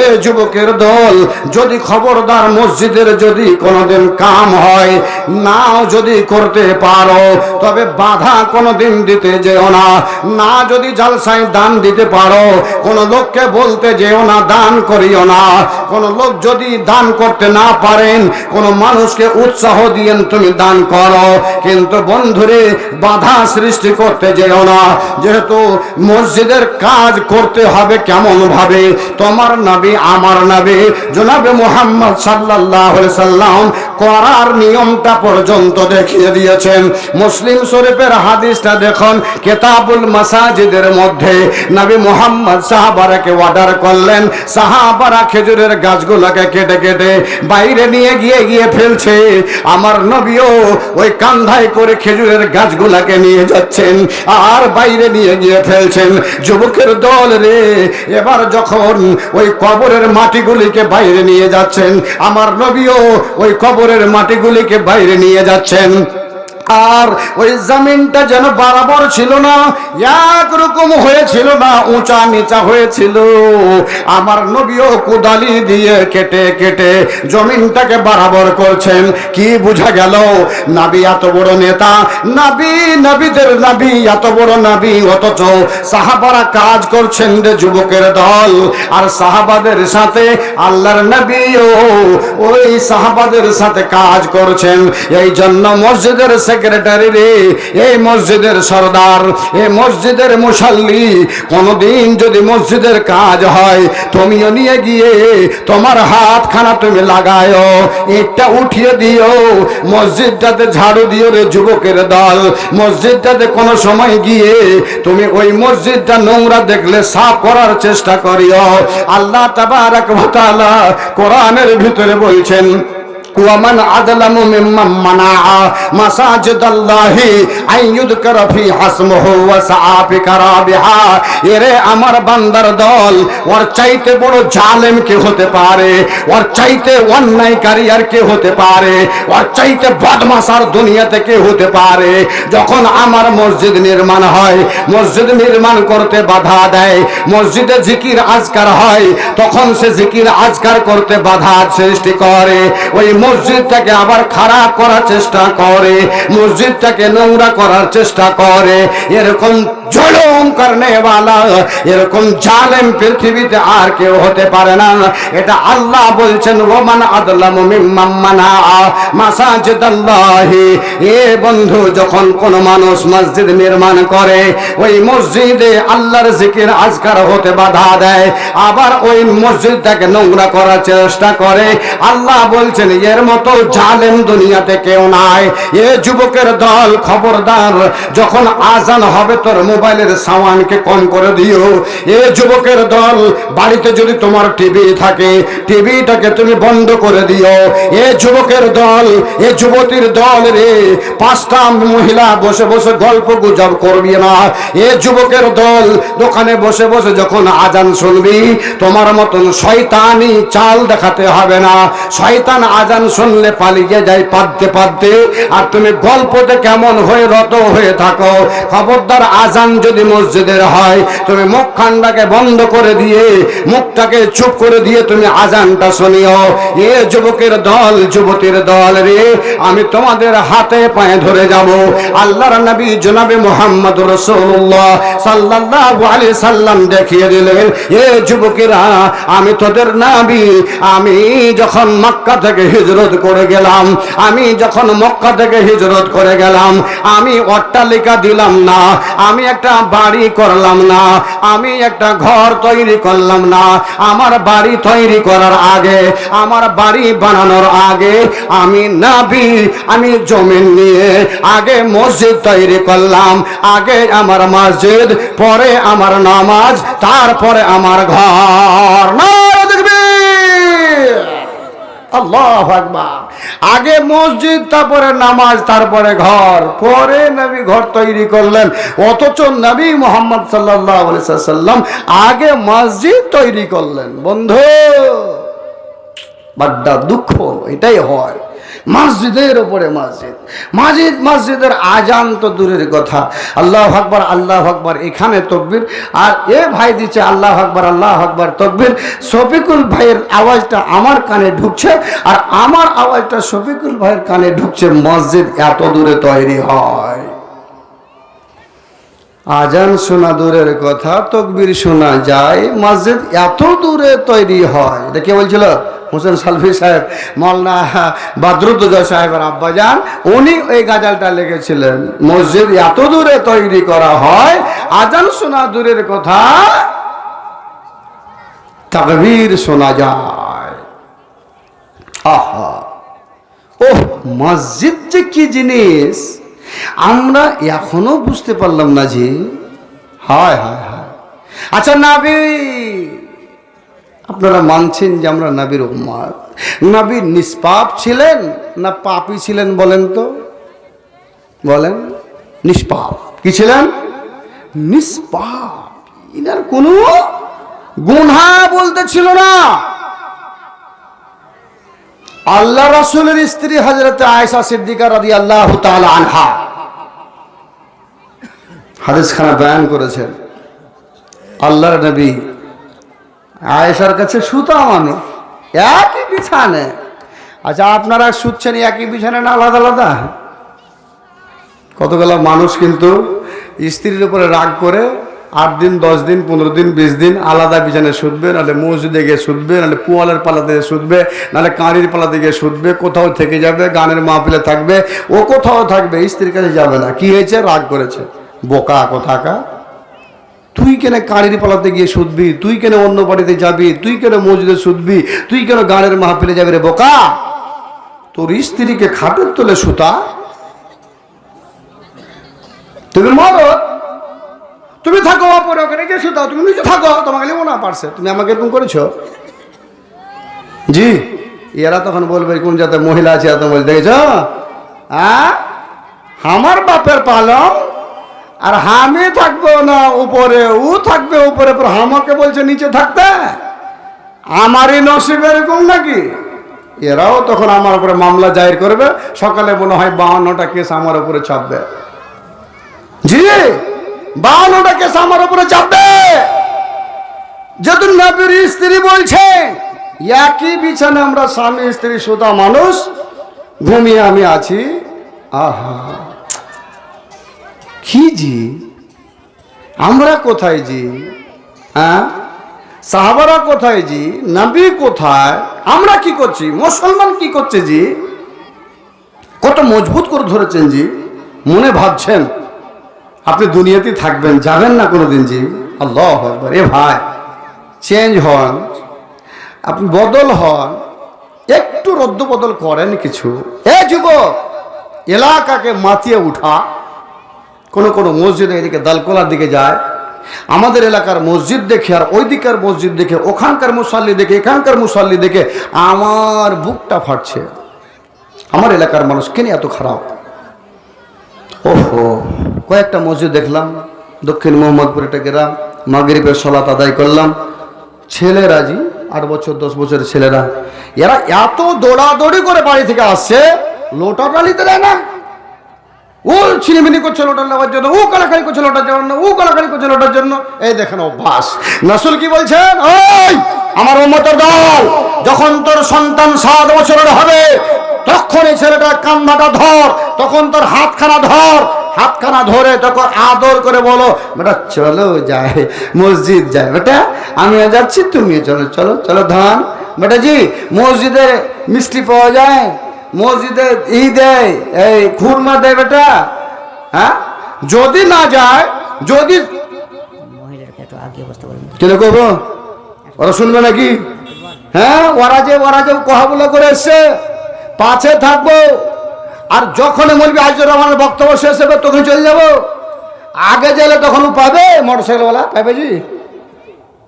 এ যুবকের দল, যদি খবরদার মসজিদের যদি কোনোদিন কাম হয়, নাও যদি করতে পারো, তবে বাধা কোনোদিন দিতে যেও না। না যদি জালসায় দান দিতে পারো, কোন লোককে বলতে যেও না, দান করিও না। কোন লোক যদি দান করতে না পারেন, কোন মানুষকে উৎসাহ দিয়েন তুমি দান করো। কিন্তু বন্ধুরে, বাধা সৃষ্টি করতে যেও না। যেহেতু মসজিদের কাজ করতে হবে কেমন ভাবে তোমার নবী, আমার নবী, জনাবে মোহাম্মদ আলাইহি সাল্লাম করার নিয়মটা পর্যন্ত দেখিয়ে দিয়েছেন। মুসলিম শরীফের হাদিসটা দেখুন, কেতাবুল মাসাজিদের মধ্যে নবী মোহাম্মদ সাহাবারাকে অর্ডার করলেন। সাহাবারা খেজুরের গাছগুলোকে কেটে কেটে বাইরে নিয়ে গিয়ে গিয়ে ফেলছে। আমার নবীও ওই কান্ধায় করে খেজুরের গাছগুলোকে নিয়ে যাচ্ছেন আর বাইরে নিয়ে গিয়ে ফেলছেন। যুবকের দল রে, এবার যখন ওই কবরের মাটিগুলিকে বাইরে নিয়ে যাচ্ছেন। আমার নবীও ওই কবরের মাটিগুলিকে বাইরে নিয়ে যাচ্ছেন। আর ওই জমিনটা যেন বরাবর ছিল না একরকম হয়েছিল না, উঁচা নিচা হয়েছিল। আমার নবীও কুদালি দিয়ে কেটে কেটে জমিনটাকে বরাবর করছেন। কি বুঝা গেল? নাবি এত বড় নেতা, নাবি নবীদের নাবি, এত বড় নাবি, অথচ সাহাবারা কাজ করছেন রে যুবকের দল। আর সাহাবাদের সাথে আল্লাহর নবীও ওই সাহাবাদের সাথে কাজ করছেন। এই জন্য মসজিদের সেক্রেটারি রে, এই মসজিদের সর্দার, এই মসজিদের মুসাল্লি, কোনদিন যদি মসজিদের কাজ হয়, তুমিও নিয়ে গিয়ে তোমার হাতখানা তুমি লাগায় ইটটা উঠিয়ে দিও, মসজিদটাতে ঝাড়ু দিও রে যুবকের দল, মসজিদটাতে কোনো সময় গিয়ে তুমি ওই মসজিদটা নোংরা দেখলে সাফ করার চেষ্টা করিও। আল্লাহ তাবারাক তাআলা কোরআনের ভিতরে বলছেন ومن أظلم ممن منع مساجد الله أن يذكر فيها اسمه وسعى في خرابها এরে আমার বান্দার দল ওর চাইতে বড় জালেম কে হতে পারে ওর চাইতে অন্যায়কারী আর কে হতে পারে ওর চাইতে বদমাসার দুনিয়াতে কে হতে পারে যখন আমার মসজিদ নির্মাণ হয় মসজিদ নির্মাণ করতে বাধা দেয় মসজিদে জিকির আজকার হয় তখন সে জিকির আজকার করতে বাধা সৃষ্টি করে ওই মসজিদটাকে আবার খারাপ করার চেষ্টা করে মসজিদটাকে নোংরা করার চেষ্টা করে। এরকম জলম করনে এরকম জালেম পৃথিবীতে আর কেউ হতে পারে না। এটা আল্লাহ বলছেন, ওমান আদলামু মিম্মান মানা মাসাজিদাল্লাহি। এ বন্ধু, যখন কোন মানুষ মসজিদ নির্মাণ করে, ওই মসজিদে আল্লাহর জিকির, আজকার হতে বাধা দেয়। আবার ওই মসজিদটাকে নোংরা করার চেষ্টা করে। আল্লাহ বলছেন, এর মতো জালেম দুনিয়াতে কেউ নাই। এ যুবকের দল খবরদার, যখন আজান হবে তোর মোবাইলের সামানকে কম করে দিও। এ যুবকের দল, বাড়িতে যদি তোমার টিভি থাকে, টিভিটাকে তুমি বন্ধ করে দিও। এ যুবকের দল, এ যুবতীর দল রে, পাঁচটা মহিলা বসে বসে গল্প গুজব করবি না। এ যুবকের দল, দোকানে বসে বসে যখন আজান শুনবি, তোমার মতন শয়তানি চাল দেখাতে হবে না। শয়তান আজান শুনলে পালিয়ে যায় পাদতে পাদতে আর তুমি গল্পতে কেমন হয়ে রত হয়ে থাকো। খবরদার আজান যদি মসজিদের হয়, তুমি মুখ খান্ডাকে বন্ধ করে দিয়ে, মুখটাকে চুপ করে দিয়ে তুমি আজানটা শুনিও। এ যুবকের দল, যুবতীর দল রে, আমি তোমাদের হাতে পায়ে ধরে যাব। আল্লাহর নবী জনাবে মোহাম্মদ রসুল্লাহ সাল্লাল্লাহু আলাইহি সাল্লাম দেখিয়ে দিলেন, এ যুবকেরা, আমি তোদের নাবি, আমি যখন মক্কা থেকে হিজরত করে গেলাম, আমি যখন মক্কা থেকে হিজরত করে গেলাম, আমি অট্টালিকা দিলাম না, আমি একটা বাড়ি করলাম না, আমি একটা ঘর তৈরি করলাম না, আমার বাড়ি তৈরি করার আগে, আমার বাড়ি বানানোর আগে আমি নাবি, আমি জমিন নিয়ে আগে মসজিদ তৈরি করলাম, আগে আমার মসজিদ, পরে আমার নামাজ, তারপরে আমার ঘর নারে তাকবীর! আল্লাহ আকবার আগে মসজিদ, তারপরে নামাজ, তারপরে ঘর। পরে নবী ঘর তৈরি করলেন। অথচ নবী মোহাম্মদ সাল্লাম আগে মসজিদ তৈরি করলেন। বন্ধু, বাড্ডা দুঃখ, এটাই হয়। মসজিদের ওপরে মসজিদ। মসজিদ, মসজিদের আজান তো দূরের কথা। আল্লাহ আকবর আল্লাহ আকবর, এখানে তকবির। আর এ ভাই দিচ্ছে আল্লাহ আকবর আল্লাহ আকবর, তকবির। শফিকুল ভাইয়ের আওয়াজটা আমার কানে ঢুকছে, আর আমার আওয়াজটা শফিকুল ভাইয়ের কানে ঢুকছে, মসজিদ এত দূরে তৈরি হয়। আজান শোনা দূরের কথা, তকবির শোনা যায়, মসজিদ এত দূরে তৈরি হয়। এটা কে বলছিল? হোসেন সালফি সাহেব মলনা বাদরুদ্দোজা সাহেবের আব্বাজান, উনি ওই গাজালটা লেগেছিলেন। মসজিদ এত দূরে তৈরি করা হয়, আজান শোনা দূরের কথা, তাকবীর শোনা যায়। আহা! ওহ, মসজিদ যে কি জিনিস? আমরা এখনও বুঝতে পারলাম না যে হায় হায় হায়। আচ্ছা নাবি আপনারা মানছেন যে আমরা নাবির উম্মাদ। নাবি নিষ্পাপ ছিলেন না পাপি ছিলেন বলেন তো? বলেন, নিষ্পাপ। কি ছিলেন? নিষ্পাপ। ইনার কোনো গুনহা বলতে ছিল না। আল্লাহ রাসুলের স্ত্রী হজরত আয়সা সিদ্দিকা রাদি আল্লাহ আনহা। হাদিস খানা বয়ান করেছেন। আল্লাহর নবী আয়েশার কাছে সুতা মানুষ একই বিছানে। আচ্ছা আপনারা শুচ্ছেন একই বিছানে না আলাদা আলাদা? কতগুলো মানুষ কিন্তু স্ত্রীর উপরে রাগ করে আট দিন, দশ দিন, পনেরো দিন, বিশ দিন আলাদা বিছানে শুধবে নাহলে মসজিদে গিয়ে শুধবে নাহলে পুয়ালের পালাতে গিয়ে শুধবে নাহলে কাঁড়ির পালাতে গিয়ে শুধবে কোথাও থেকে যাবে, গানের মাহফিলে থাকবে, ও কোথাও থাকবে, স্ত্রীর কাছে যাবে না। কি হয়েছে? রাগ করেছে। বোকা কোথাকা তুই কেন কাঁড়ির পালাতে গিয়ে শুধবি? তুই কেন অন্য বাড়িতে যাবি? তুই কেন মসজিদে শুধবি? তুই কেন গানের মাহফিলে যাবি রে বোকা? তোর স্ত্রীকে খাটের তোলে সুতা তুমি মরো তুমি থাকো অপরে ওখানে গিয়ে শুধু তুমি নিজে থাকো, তোমাকে নেব না পারছে। তুমি আমাকে এরকম করেছ? জি, এরা তখন বলবে, কোন যাতে মহিলা আছে এত বলতে দেখেছ? আমার বাপের পালং আর আমি থাকব না, উপরে ও থাকবে, উপরে পর আমাকে বলছে নিচে থাকতে। আমারই নসিব এরকম নাকি? এরাও তখন আমার উপরে মামলা জাহির করবে, সকালে মনে হয় বাহান্নটা কেস আমার উপরে চাপবে। জি বাহান্নটা কেস আমার উপরে চাপবে। যেহেতু নবীর স্ত্রী বলছে, একই বিছানে আমরা স্বামী, স্ত্রী সুতা মানুষ, ঘুমিয়ে আমি আছি। আহা। কি জি, আমরা কোথায় জি? হ্যাঁ? সাহাবারা কোথায় জি? নবী কোথায়? আমরা কি করছি? মুসলমান কি করছে জি? কত মজবুত করে ধরেছেন জি? মনে ভাবছেন, আপনি দুনিয়াতেই থাকবেন, যাবেন না কোনোদিন জি? আল্লাহ এ ভাই চেঞ্জ হন, আপনি বদল হন, একটু রদ্দ বদল করেন কিছু। এ যুবক, এলাকাকে মাতিয়ে উঠা। কোনো কোনো মসজিদে এদিকে দালকোলার দিকে যায়। আমাদের এলাকার মসজিদ দেখে আর ওই দিকের মসজিদ দেখে, ওখানকার মুসাল্লি দেখে, এখানকার মুসাল্লি দেখে আমার বুকটা ফাটছে। আমার এলাকার মানুষ, কেন এত খারাপ? ওহো, কয়েকটা মসজিদ দেখলাম, দক্ষিণ মোহাম্মদপুর একটা গ্রাম মাগরিবের সলাত আদায় করলাম। ছেলেরা জি, আট বছর, দশ বছরের ছেলেরা, এরা এত দৌড়াদৌড়ি করে বাড়ি থেকে আসছে লোটা টালিতে দেয় না। ও ছিনিমিনি করছে লোটার নেওয়ার জন্য, ও কালাকালি করছে লোটার জন্য, ও কালাকালি করছে লোটার জন্য। এই দেখেন অভ্যাস। নাসুল কি বলছেন? ওই, আমার উম্মতের দল, যখন তোর সন্তান সাত বছরের হবে, তখন এই ছেলেটা কান্নাটা ধর, তখন তোর হাতখানা ধর। হাতখানা ধরে তখন আদর করে বলো, বেটা, চলো যায় মসজিদ যায় বেটা, আমিও যাচ্ছি, তুমিও চলো চলো চলো ধান। বেটা জি মসজিদে মিষ্টি পাওয়া যায়? মসজিদে ই দেয় এই খুরমা দেয় বেটা হ্যাঁ? যদি না যায় যদি কেন করব ওরা শুনবে নাকি? হ্যাঁ? ওরা যে ওরা যে কহাবুলা করে এসছে পাশে থাকব আর যখন বলবি আজ রহমানের বক্তব্য শেষ হবে তখন চলে যাব। আগে গেলে তখন পাবে মোটরসাইকেলওয়ালা পাবে জি?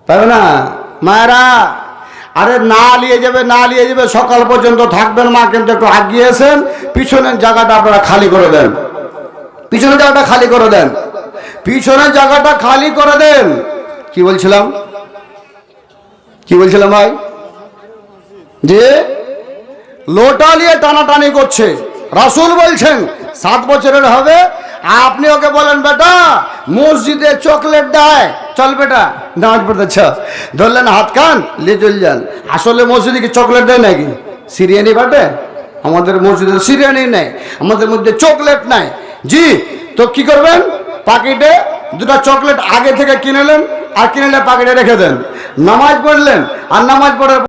পাবে না? মায়েরা আরে না নিয়ে যাবে, না নিয়ে যাবে, সকাল পর্যন্ত থাকবেন মা, কিন্তু একটু আগিয়েছেন, পিছনের জায়গাটা আপনারা খালি করে দেন। পিছনের জায়গাটা খালি করে দেন। পিছনের জায়গাটা খালি করে দেন। কি বলছিলাম? কি বলছিলাম ভাই? যে লোটা নিয়ে টানাটানি করছে। রাসূল বলছেন, সাত বছরের হবে আপনি ওকে বলেন, বেটা, মসজিদে চকলেট দেয়। চল বেটা নামাজ পড়তে ছ। ধরলেন হাত কান নিয়ে চল যান। আসলে মসজিদে কি চকলেট দেয় নাকি? সিরিয়ানি বাটে আমাদের মসজিদে সিরিয়ানি নেই, আমাদের মধ্যে চকলেট নাই। জি, তো কি করবেন? পাকিটে দুটো চকলেট আগে থেকে কিনেলেন আর কিনেলে পাকেটে রেখে দেন। নামাজ পড়লেন, আর নামাজ পড়ার